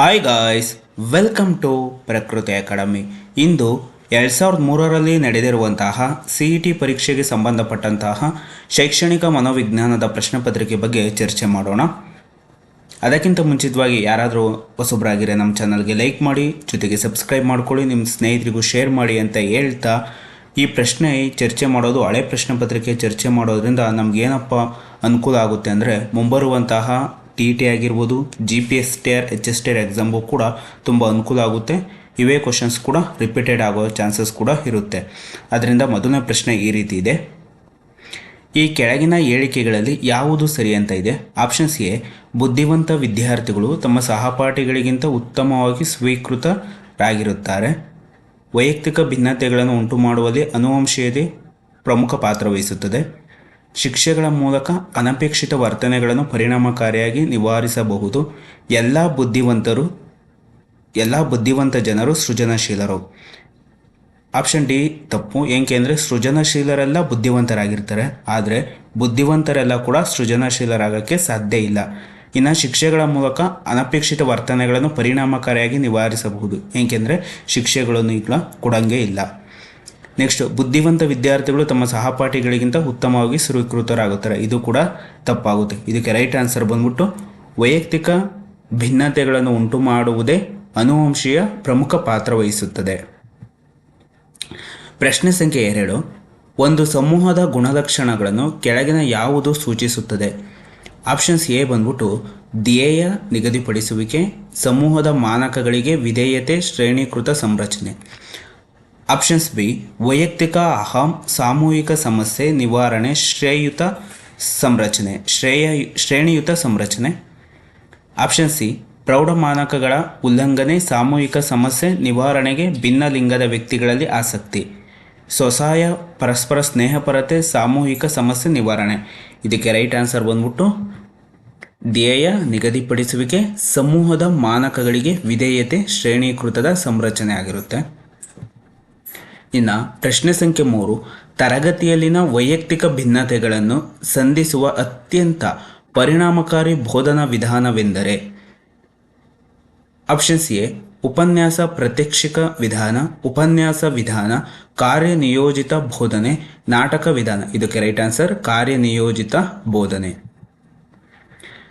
Hi guys welcome to Prakruthi academy ಇಂದು ಎರಡು ಸಾವಿರದ ಮೂರರಲ್ಲಿ ನಡೆದಿರುವಂತಹ ಸಿ ಇ ಟಿ ಪರೀಕ್ಷೆಗೆ ಸಂಬಂಧಪಟ್ಟಂತಹ ಶೈಕ್ಷಣಿಕ ಮನೋವಿಜ್ಞಾನದ ಪ್ರಶ್ನೆ ಪತ್ರಿಕೆ ಬಗ್ಗೆ ಚರ್ಚೆ ಮಾಡೋಣ. ಅದಕ್ಕಿಂತ ಮುಂಚಿತವಾಗಿ ಯಾರಾದರೂ ಹೊಸಬ್ರಾಗಿರೆ ನಮ್ಮ ಚಾನಲ್ಗೆ ಲೈಕ್ ಮಾಡಿ, ಜೊತೆಗೆ ಸಬ್ಸ್ಕ್ರೈಬ್ ಮಾಡ್ಕೊಳ್ಳಿ ನಿಮ್ಮ ಸ್ನೇಹಿತರಿಗೂ ಶೇರ್ ಮಾಡಿ ಅಂತ ಹೇಳ್ತಾ ಈ ಪ್ರಶ್ನೆ ಚರ್ಚೆ ಮಾಡೋದು, ಹಳೆ ಪ್ರಶ್ನೆ ಪತ್ರಿಕೆ ಚರ್ಚೆ ಮಾಡೋದ್ರಿಂದ ಏನಪ್ಪ ಅನುಕೂಲ ಆಗುತ್ತೆ ಅಂದರೆ ಮುಂಬರುವಂತಹ ಟಿ ಟಿ ಆಗಿರ್ಬೋದು G P S T R H S T R ಕೂಡ ತುಂಬ ಅನುಕೂಲ ಆಗುತ್ತೆ. ಇವೇ ಕ್ವಶನ್ಸ್ ಕೂಡ ರಿಪೀಟೆಡ್ ಆಗೋ ಚಾನ್ಸಸ್ ಕೂಡ ಇರುತ್ತೆ. ಅದರಿಂದ ಮೊದಲನೇ ಪ್ರಶ್ನೆ ಈ ರೀತಿ ಇದೆ. ಈ ಕೆಳಗಿನ ಹೇಳಿಕೆಗಳಲ್ಲಿ ಯಾವುದು ಸರಿ ಅಂತ ಇದೆ? ಆಪ್ಷನ್ಸ್ ಎ, ಬುದ್ಧಿವಂತ ವಿದ್ಯಾರ್ಥಿಗಳು ತಮ್ಮ ಸಹಪಾಠಿಗಳಿಗಿಂತ ಉತ್ತಮವಾಗಿ ಸ್ವೀಕೃತರಾಗಿರುತ್ತಾರೆ. ವೈಯಕ್ತಿಕ ಭಿನ್ನತೆಗಳನ್ನು ಉಂಟು ಮಾಡುವಲ್ಲಿ ಅನುವಂಶೀಯತೆ ಪ್ರಮುಖ ಪಾತ್ರ ವಹಿಸುತ್ತದೆ. ಶಿಕ್ಷೆಗಳ ಮೂಲಕ ಅನಪೇಕ್ಷಿತ ವರ್ತನೆಗಳನ್ನು ಪರಿಣಾಮಕಾರಿಯಾಗಿ ನಿವಾರಿಸಬಹುದು. ಎಲ್ಲ ಬುದ್ಧಿವಂತರು, ಎಲ್ಲ ಬುದ್ಧಿವಂತ ಜನರು ಸೃಜನಶೀಲರು. ಆಪ್ಷನ್ ಡಿ ತಪ್ಪು. ಏಕೆ ಅಂದರೆ ಸೃಜನಶೀಲರೆಲ್ಲ ಬುದ್ಧಿವಂತರಾಗಿರ್ತಾರೆ. ಆದರೆ ಬುದ್ಧಿವಂತರೆಲ್ಲ ಕೂಡ ಸೃಜನಶೀಲರಾಗೋಕ್ಕೆ ಸಾಧ್ಯ ಇಲ್ಲ. ಇನ್ನು ಶಿಕ್ಷೆಗಳ ಮೂಲಕ ಅನಪೇಕ್ಷಿತ ವರ್ತನೆಗಳನ್ನು ಪರಿಣಾಮಕಾರಿಯಾಗಿ ನಿವಾರಿಸಬಹುದು. ಏಕೆಂದರೆ ಶಿಕ್ಷೆಗಳನ್ನು ಈಗ ಕೊಡಂಗೆ ಇಲ್ಲ. ನೆಕ್ಸ್ಟ್ ಬುದ್ಧಿವಂತ ವಿದ್ಯಾರ್ಥಿಗಳು ತಮ್ಮ ಸಹಪಾಠಿಗಳಿಗಿಂತ ಉತ್ತಮವಾಗಿ ಸ್ವೀಕೃತರಾಗುತ್ತಾರೆ. ಇದು ಕೂಡ ತಪ್ಪಾಗುತ್ತೆ. ಇದಕ್ಕೆ ರೈಟ್ ಆನ್ಸರ್ ಬಂದ್ಬಿಟ್ಟು ವೈಯಕ್ತಿಕ ಭಿನ್ನತೆಗಳನ್ನು ಉಂಟು ಮಾಡುವುದೇ ಅನುವಂಶೀಯ ಪ್ರಮುಖ ಪಾತ್ರ ವಹಿಸುತ್ತದೆ. ಪ್ರಶ್ನೆ ಸಂಖ್ಯೆ ಎರಡು. ಒಂದು ಸಮೂಹದ ಗುಣಲಕ್ಷಣಗಳನ್ನು ಕೆಳಗಿನ ಯಾವುದು ಸೂಚಿಸುತ್ತದೆ? ಆಪ್ಷನ್ಸ್ ಎ ಬಂದ್ಬಿಟ್ಟು ಧ್ಯೇಯ ನಿಗದಿಪಡಿಸುವಿಕೆ, ಸಮೂಹದ ಮಾನಕಗಳಿಗೆ ವಿಧೇಯತೆ ಶ್ರೇಣೀಕೃತ ಸಂರಚನೆ. ಆಪ್ಷನ್ಸ್ ಬಿ ವೈಯಕ್ತಿಕ ಅಹಂ, ಸಾಮೂಹಿಕ ಸಮಸ್ಯೆ, ನಿವಾರಣೆ, ಶ್ರೇಯುತ ಸಂರಚನೆ, ಶ್ರೇಯ, ಶ್ರೇಣಿಯುತ ಸಂರಚನೆ. ಆಪ್ಷನ್ ಸಿ ಪ್ರೌಢ ಮಾನಕಗಳ ಉಲ್ಲಂಘನೆ, ಸಾಮೂಹಿಕ ಸಮಸ್ಯೆ, ನಿವಾರಣೆಗೆ ಭಿನ್ನ ಲಿಂಗದ ವ್ಯಕ್ತಿಗಳಲ್ಲಿ ಆಸಕ್ತಿ. ಸ್ವಸಹಾಯ, ಪರಸ್ಪರ ಸ್ನೇಹಪರತೆ, ಸಾಮೂಹಿಕ ಸಮಸ್ಯೆ, ನಿವಾರಣೆ. ಇದಕ್ಕೆ ರೈಟ್ ಆನ್ಸರ್ ಬಂದ್ಬಿಟ್ಟು ಧ್ಯೇಯ, ನಿಗದಿಪಡಿಸುವಿಕೆ, ಸಮೂಹದ ಮಾನಕಗಳಿಗೆ ವಿಧೇಯತೆ, ಶ್ರೇಣೀಕೃತದ ಸಂರಚನೆ ಆಗಿರುತ್ತೆ. ಇನ್ನು ಪ್ರಶ್ನೆ ಸಂಖ್ಯೆ ಮೂರು, ತರಗತಿಯಲ್ಲಿನ ವೈಯಕ್ತಿಕ ಭಿನ್ನತೆಗಳನ್ನು ಸಂಧಿಸುವ ಅತ್ಯಂತ ಪರಿಣಾಮಕಾರಿ ಬೋಧನಾ ವಿಧಾನವೆಂದರೆ ಆಪ್ಷನ್ಸ್ ಎ, ಉಪನ್ಯಾಸ ಪ್ರತ್ಯಕ್ಷಿಕ ವಿಧಾನ, ಉಪನ್ಯಾಸ ವಿಧಾನ, ಕಾರ್ಯನಿಯೋಜಿತ ಬೋಧನೆ, ನಾಟಕ ವಿಧಾನ. ಇದಕ್ಕೆ ರೈಟ್ ಆನ್ಸರ್, ಕಾರ್ಯನಿಯೋಜಿತ ಬೋಧನೆ.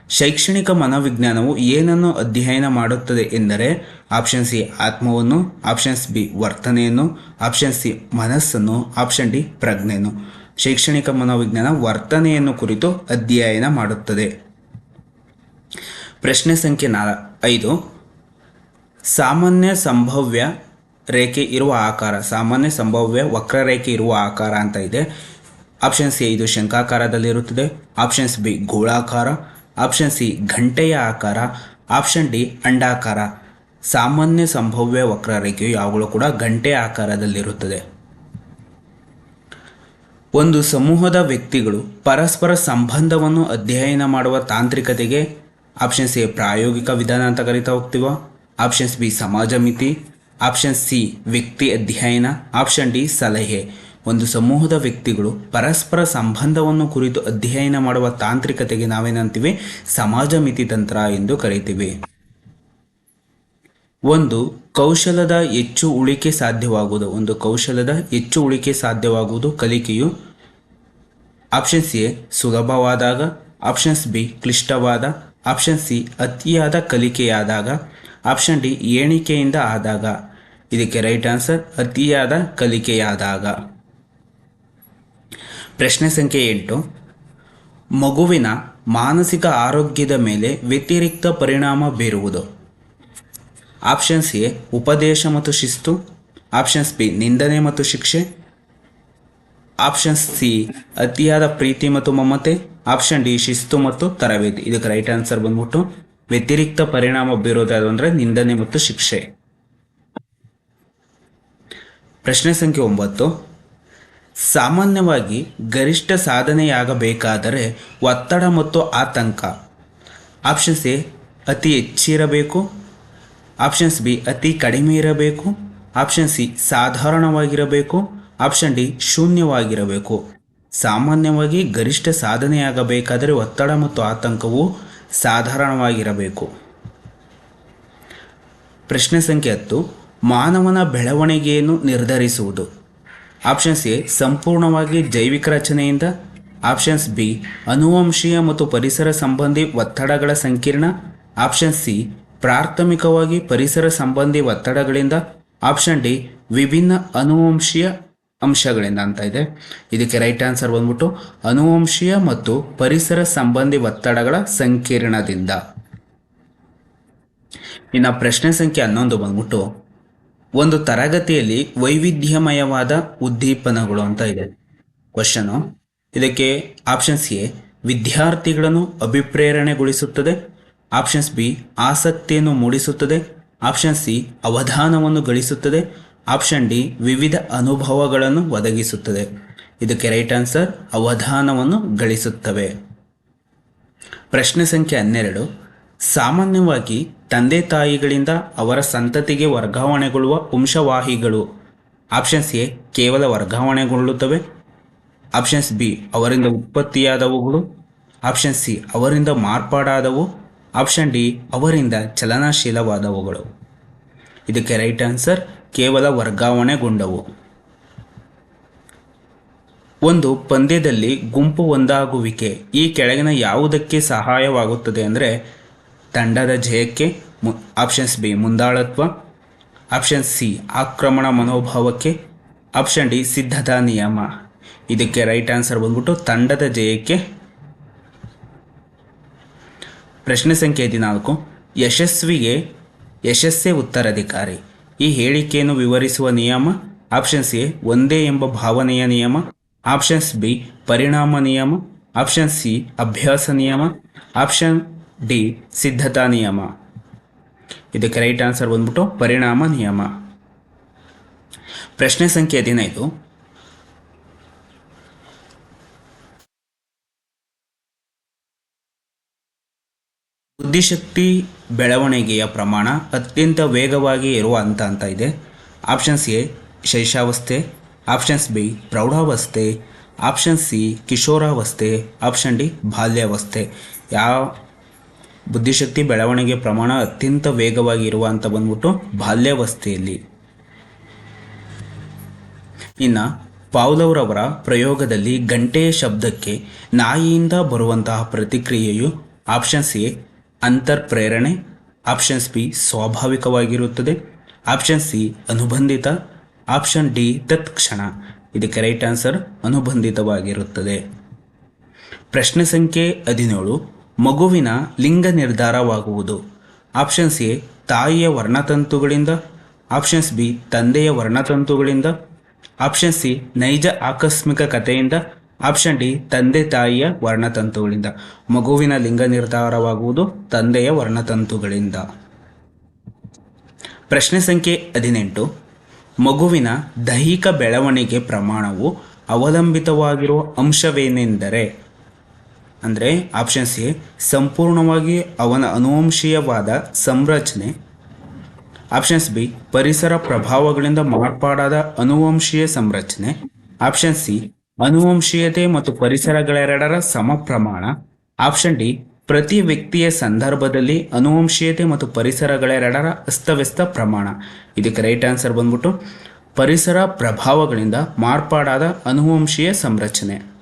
ಶೈಕ್ಷಣಿಕ ಮನೋವಿಜ್ಞಾನವು ಏನನ್ನು ಅಧ್ಯಯನ ಮಾಡುತ್ತದೆ ಎಂದರೆ ಆಪ್ಷನ್ ಸಿ ಆತ್ಮವನ್ನು ಆಪ್ಷನ್ಸ್ ಬಿ ವರ್ತನೆಯನ್ನು ಆಪ್ಷನ್ ಸಿ ಮನಸ್ಸನ್ನು ಆಪ್ಷನ್ ಡಿ ಪ್ರಜ್ಞೆಯನ್ನು. ಶೈಕ್ಷಣಿಕ ಮನೋವಿಜ್ಞಾನ ವರ್ತನೆಯನ್ನು ಕುರಿತು ಅಧ್ಯಯನ ಮಾಡುತ್ತದೆ. ಪ್ರಶ್ನೆ ಸಂಖ್ಯೆ ನಾಲ್, ಐದು. ಸಾಮಾನ್ಯ ಸಂಭವ್ಯ ರೇಖೆ ಇರುವ ಆಕಾರ, ಸಾಮಾನ್ಯ ಸಂಭವ್ಯ ವಕ್ರರೇಖೆ ಇರುವ ಆಕಾರ ಅಂತ ಇದೆ. ಆಪ್ಷನ್ ಸಿ ಇದು ಶಂಕಾಕಾರದಲ್ಲಿರುತ್ತದೆ. ಆಪ್ಷನ್ಸ್ ಬಿ ಗೋಳಾಕಾರ. ಆಪ್ಷನ್ ಸಿ, ಘಂಟೆಯ ಆಕಾರ. ಆಪ್ಷನ್ ಡಿ, ಅಂಡಾಕಾರ. ಸಾಮಾನ್ಯ ಸಂಭವ್ಯ ವಕ್ರರೇಖೆಯು ಯಾವಾಗಲೂ ಕೂಡ ಗಂಟೆ ಆಕಾರದಲ್ಲಿರುತ್ತದೆ. ಒಂದು ಸಮೂಹದ ವ್ಯಕ್ತಿಗಳು ಪರಸ್ಪರ ಸಂಬಂಧವನ್ನು ಅಧ್ಯಯನ ಮಾಡುವ ತಾಂತ್ರಿಕತೆಗೆ ಆಪ್ಷನ್ಸ್ ಎ ಪ್ರಾಯೋಗಿಕ ವಿಧಾನ ಅಂತ ಕರಿತಾ ಹೋಗ್ತೀವ? ಆಪ್ಷನ್ಸ್ ಬಿ ಸಮಾಜ ಮಿತಿ ಆಪ್ಷನ್ ಸಿ, ವ್ಯಕ್ತಿ ಅಧ್ಯಯನ. ಆಪ್ಷನ್ ಡಿ, ಸಲಹೆ. ಒಂದು ಸಮೂಹದ ವ್ಯಕ್ತಿಗಳು ಪರಸ್ಪರ ಸಂಬಂಧವನ್ನು ಕುರಿತು ಅಧ್ಯಯನ ಮಾಡುವ ತಾಂತ್ರಿಕತೆಗೆ ನಾವೇನಂತೀವಿ? ಸಮಾಜ ಮಿತಿ ತಂತ್ರ ಎಂದು ಕರಿತೀವಿ. ಒಂದು, ಕೌಶಲದ ಹೆಚ್ಚು ಉಳಿಕೆ ಸಾಧ್ಯವಾಗುವುದು. ಒಂದು, ಕೌಶಲದ ಹೆಚ್ಚು ಉಳಿಕೆ ಸಾಧ್ಯವಾಗುವುದು ಕಲಿಕೆಯು. ಆಪ್ಷನ್ ಸಿ ಸುಲಭವಾದಾಗ. ಆಪ್ಷನ್ಸ್ ಬಿ ಕ್ಲಿಷ್ಟವಾದ. ಆಪ್ಷನ್ ಸಿ ಅತಿಯಾದ ಕಲಿಕೆಯಾದಾಗ. ಆಪ್ಷನ್ ಡಿ ಏಣಿಕೆಯಿಂದ ಆದಾಗ. ಇದಕ್ಕೆ ರೈಟ್ ಆನ್ಸರ್ ಅತಿಯಾದ ಕಲಿಕೆಯಾದಾಗ. ಪ್ರಶ್ನೆ ಸಂಖ್ಯೆ ಎಂಟು. ಮಗುವಿನ ಮಾನಸಿಕ ಆರೋಗ್ಯದ ಮೇಲೆ ವ್ಯತಿರಿಕ್ತ ಪರಿಣಾಮ ಬೀರುವುದು. ಆಪ್ಷನ್ಸ್ ಎ ಉಪದೇಶ ಮತ್ತು ಶಿಸ್ತು. ಆಪ್ಷನ್ಸ್ ಬಿ, ನಿಂದನೆ ಮತ್ತು ಶಿಕ್ಷೆ. ಆಪ್ಷನ್ಸ್ ಸಿ, ಅತಿಯಾದ ಪ್ರೀತಿ ಮತ್ತು ಮಮತೆ. ಆಪ್ಷನ್ ಡಿ, ಶಿಸ್ತು ಮತ್ತು ತರಬೇತಿ. ಇದಕ್ಕೆ ರೈಟ್ ಆನ್ಸರ್ ಬಂದ್ಬಿಟ್ಟು ವ್ಯತಿರಿಕ್ತ ಪರಿಣಾಮ ಬೀರೋದು ಅಂದರೆ ನಿಂದನೆ ಮತ್ತು ಶಿಕ್ಷೆ. ಪ್ರಶ್ನೆ ಸಂಖ್ಯೆ ಒಂಬತ್ತು. ಸಾಮಾನ್ಯವಾಗಿ ಗರಿಷ್ಠ ಸಾಧನೆಯಾಗಬೇಕಾದರೆ ಒತ್ತಡ ಮತ್ತು ಆತಂಕ. ಆಪ್ಷನ್ಸ್ ಎ, ಅತಿ ಹೆಚ್ಚಿರಬೇಕು ಆಪ್ಷನ್ಸ್ ಬಿ, ಅತಿ ಕಡಿಮೆ ಇರಬೇಕು. ಆಪ್ಷನ್ ಸಿ, ಸಾಧಾರಣವಾಗಿರಬೇಕು. ಆಪ್ಷನ್ ಡಿ, ಶೂನ್ಯವಾಗಿರಬೇಕು. ಸಾಮಾನ್ಯವಾಗಿ ಗರಿಷ್ಠ ಸಾಧನೆಯಾಗಬೇಕಾದರೆ ಒತ್ತಡ ಮತ್ತು ಆತಂಕವು ಸಾಧಾರಣವಾಗಿರಬೇಕು. ಪ್ರಶ್ನೆ ಸಂಖ್ಯೆ ಹತ್ತು, ಮಾನವನ ಬೆಳವಣಿಗೆಯನ್ನು ನಿರ್ಧರಿಸುವುದು. ಆಪ್ಷನ್ಸ್ ಎ ಸಂಪೂರ್ಣವಾಗಿ ಜೈವಿಕ ರಚನೆಯಿಂದ. ಆಪ್ಷನ್ಸ್ ಬಿ ಅನುವಂಶೀಯ ಮತ್ತು ಪರಿಸರ ಸಂಬಂಧಿ ಒತ್ತಡಗಳ ಸಂಕೀರ್ಣ. ಆಪ್ಷನ್ ಸಿ ಪ್ರಾಥಮಿಕವಾಗಿ ಪರಿಸರ ಸಂಬಂಧಿ ಒತ್ತಡಗಳಿಂದ. ಆಪ್ಷನ್ ಡಿ ವಿಭಿನ್ನ ಅನುವಂಶೀಯ ಅಂಶಗಳಿಂದ ಅಂತ ಇದೆ. ಇದಕ್ಕೆ ರೈಟ್ ಆನ್ಸರ್ ಬಂದ್ಬಿಟ್ಟು, ಅನುವಂಶೀಯ ಮತ್ತು ಪರಿಸರ ಸಂಬಂಧಿ ಒತ್ತಡಗಳ ಸಂಕೀರ್ಣದಿಂದ. ಇನ್ನು ಪ್ರಶ್ನೆ ಸಂಖ್ಯೆ ಹನ್ನೊಂದು ಬಂದ್ಬಿಟ್ಟು ಒಂದು ತರಗತಿಯಲ್ಲಿ ವೈವಿಧ್ಯಮಯವಾದ ಉದ್ದೀಪನಗಳು ಅಂತ ಇದೆ. ಕ್ವಶನು ಇದಕ್ಕೆ ಆಪ್ಷನ್ಸ್ ಎ, ವಿದ್ಯಾರ್ಥಿಗಳನ್ನು ಅಭಿಪ್ರೇರಣೆಗೊಳಿಸುತ್ತದೆ. ಆಪ್ಷನ್ಸ್ ಬಿ, ಆಸಕ್ತಿಯನ್ನು ಮೂಡಿಸುತ್ತದೆ. ಆಪ್ಷನ್ ಸಿ, ಅವಧಾನವನ್ನು ಗಳಿಸುತ್ತದೆ. ಆಪ್ಷನ್ ಡಿ, ವಿವಿಧ ಅನುಭವಗಳನ್ನು ಒದಗಿಸುತ್ತದೆ. ಇದಕ್ಕೆ ರೈಟ್ ಆನ್ಸರ್ ಅವಧಾನವನ್ನು ಗಳಿಸುತ್ತವೆ. ಪ್ರಶ್ನೆ ಸಂಖ್ಯೆ ಹನ್ನೆರಡು. ಸಾಮಾನ್ಯವಾಗಿ ತಂದೆ ತಾಯಿಗಳಿಂದ ಅವರ ಸಂತತಿಗೆ ವರ್ಗಾವಣೆಗೊಳ್ಳುವ ವಂಶವಾಹಿಗಳು. ಆಪ್ಷನ್ಸ್ ಎ, ಕೇವಲ ವರ್ಗಾವಣೆಗೊಳ್ಳುತ್ತವೆ. ಆಪ್ಷನ್ಸ್ ಬಿ, ಅವರಿಂದ ಉತ್ಪತ್ತಿಯಾದವುಗಳು. ಆಪ್ಷನ್ ಸಿ, ಅವರಿಂದ ಮಾರ್ಪಾಡಾದವು. ಆಪ್ಷನ್ ಡಿ, ಅವರಿಂದ ಚಲನಶೀಲವಾದವುಗಳು. ಇದಕ್ಕೆ ರೈಟ್ ಆನ್ಸರ್ ಕೇವಲ ವರ್ಗಾವಣೆಗೊಂಡವು. ಒಂದು, ಪಂದ್ಯದಲ್ಲಿ ಗುಂಪು ಒಂದಾಗುವಿಕೆ. ಈ ಕೆಳಗಿನ ಯಾವುದಕ್ಕೆ ಸಹಾಯವಾಗುತ್ತದೆ ಅಂದರೆ ತಂಡದ ಜಯಕ್ಕೆ ಮು ಆಪ್ಷನ್ಸ್ ಬಿ, ಮುಂದಾಳತ್ವ. ಆಪ್ಷನ್ ಸಿ ಆಕ್ರಮಣ ಮನೋಭಾವಕ್ಕೆ. ಆಪ್ಷನ್ ಡಿ ಸಿದ್ಧತಾ ನಿಯಮ. ಇದಕ್ಕೆ ರೈಟ್ ಆನ್ಸರ್ ಬಂದ್ಬಿಟ್ಟು ತಂಡದ ಜಯಕ್ಕೆ. ಪ್ರಶ್ನೆ ಸಂಖ್ಯೆ ಹದಿನಾಲ್ಕು. ಯಶಸ್ವಿಗೆ, ಯಶಸ್ಸೇ ಉತ್ತರಾಧಿಕಾರಿ. ಈ ಹೇಳಿಕೆಯನ್ನು ವಿವರಿಸುವ ನಿಯಮ. ಆಪ್ಷನ್ಸ್ ಎ ಒಂದೇ ಎಂಬ ಭಾವನೆಯ ನಿಯಮ. ಆಪ್ಷನ್ಸ್ ಬಿ ಪರಿಣಾಮ ನಿಯಮ. ಆಪ್ಷನ್ ಸಿ ಅಭ್ಯಾಸ ನಿಯಮ. ಆಪ್ಷನ್ ಡಿ, ಸಿದ್ಧತಾ ನಿಯಮ. ಇದಕ್ಕೆ ರೈಟ್ ಆನ್ಸರ್ ಬಂದ್ಬಿಟ್ಟು ಪರಿಣಾಮ ನಿಯಮ. ಪ್ರಶ್ನೆ ಸಂಖ್ಯೆ ಹದಿನೈದು. ಬುದ್ಧಿಶಕ್ತಿ ಬೆಳವಣಿಗೆಯ ಪ್ರಮಾಣ ಅತ್ಯಂತ ವೇಗವಾಗಿ ಇರುವ ಹಂತ ಅಂತ ಇದೆ. ಆಪ್ಷನ್ಸ್ ಎ ಶೈಶಾವಸ್ಥೆ. ಆಪ್ಷನ್ಸ್ ಬಿ ಪ್ರೌಢಾವಸ್ಥೆ. ಆಪ್ಷನ್ ಸಿ ಕಿಶೋರಾವಸ್ಥೆ. ಆಪ್ಷನ್ ಡಿ ಬಾಲ್ಯಾವಸ್ಥೆ. ಯಾವ ಬುದ್ಧಿಶಕ್ತಿ ಬೆಳವಣಿಗೆ ಪ್ರಮಾಣ ಅತ್ಯಂತ ವೇಗವಾಗಿ ಇರುವ ಅಂತ ಬಂದ್ಬಿಟ್ಟು ಬಾಲ್ಯಾವಸ್ಥೆಯಲ್ಲಿ. ಇನ್ನು ಪಾವ್ಲವ್ರವರ ಪ್ರಯೋಗದಲ್ಲಿ ಗಂಟೆಯ ಶಬ್ದಕ್ಕೆ ನಾಯಿಯಿಂದ ಬರುವಂತಹ ಪ್ರತಿಕ್ರಿಯೆಯು ಆಪ್ಷನ್ಸ್ ಎ, ಅಂತರ್ಪ್ರೇರಣೆ, ಆಪ್ಷನ್ಸ್ ಬಿ, ಸ್ವಾಭಾವಿಕವಾಗಿರುತ್ತದೆ ಆಪ್ಷನ್ ಸಿ, ಅನುಬಂಧಿತ, ಆಪ್ಷನ್ ಡಿ, ತತ್ಕ್ಷಣ. ಇದಕ್ಕೆ ರೈಟ್ ಆನ್ಸರ್ ಅನುಬಂಧಿತವಾಗಿರುತ್ತದೆ. ಪ್ರಶ್ನೆ ಸಂಖ್ಯೆ ಹದಿನೇಳು ಮಗುವಿನ ಲಿಂಗ ನಿರ್ಧಾರವಾಗುವುದು. ಆಪ್ಷನ್ಸ್ ಎ, ತಾಯಿಯ ವರ್ಣತಂತುಗಳಿಂದ. ಆಪ್ಷನ್ಸ್ ಬಿ, ತಂದೆಯ ವರ್ಣತಂತುಗಳಿಂದ. ಆಪ್ಷನ್ ಸಿ, ನೈಜ ಆಕಸ್ಮಿಕ ಕಥೆಯಿಂದ. ಆಪ್ಷನ್ ಡಿ, ತಂದೆ ತಾಯಿಯ ವರ್ಣತಂತುಗಳಿಂದ. ಮಗುವಿನ ಲಿಂಗ ನಿರ್ಧಾರವಾಗುವುದು ತಂದೆಯ ವರ್ಣತಂತುಗಳಿಂದ. ಪ್ರಶ್ನೆ ಸಂಖ್ಯೆ ಹದಿನೆಂಟು. ಮಗುವಿನ ದೈಹಿಕ ಬೆಳವಣಿಗೆ ಪ್ರಮಾಣವು ಅವಲಂಬಿತವಾಗಿರುವ ಅಂಶವೇನೆಂದರೆ ಅಂದರೆ ಆಪ್ಷನ್ ಸಿ ಸಂಪೂರ್ಣವಾಗಿ ಅವನ ಅನುವಂಶೀಯವಾದ ಸಂರಚನೆ. ಆಪ್ಷನ್ಸ್ ಬಿ ಪರಿಸರ ಪ್ರಭಾವಗಳಿಂದ ಮಾರ್ಪಾಡಾದ ಅನುವಂಶೀಯ ಸಂರಚನೆ. ಆಪ್ಷನ್ ಸಿ ಅನುವಂಶೀಯತೆ ಮತ್ತು ಪರಿಸರಗಳೆರಡರ ಸಮ ಪ್ರಮಾಣ ಆಪ್ಷನ್ ಡಿ ಪ್ರತಿ ವ್ಯಕ್ತಿಯ ಸಂದರ್ಭದಲ್ಲಿ ಅನುವಂಶೀಯತೆ ಮತ್ತು ಪರಿಸರಗಳೆರಡರ ಅಸ್ತವ್ಯಸ್ತ ಪ್ರಮಾಣ. ಇದಕ್ಕೆ ರೈಟ್ ಆನ್ಸರ್ ಬಂದ್ಬಿಟ್ಟು, ಪರಿಸರ ಪ್ರಭಾವಗಳಿಂದ ಮಾರ್ಪಾಡಾದ ಅನುವಂಶೀಯ ಸಂರಚನೆ.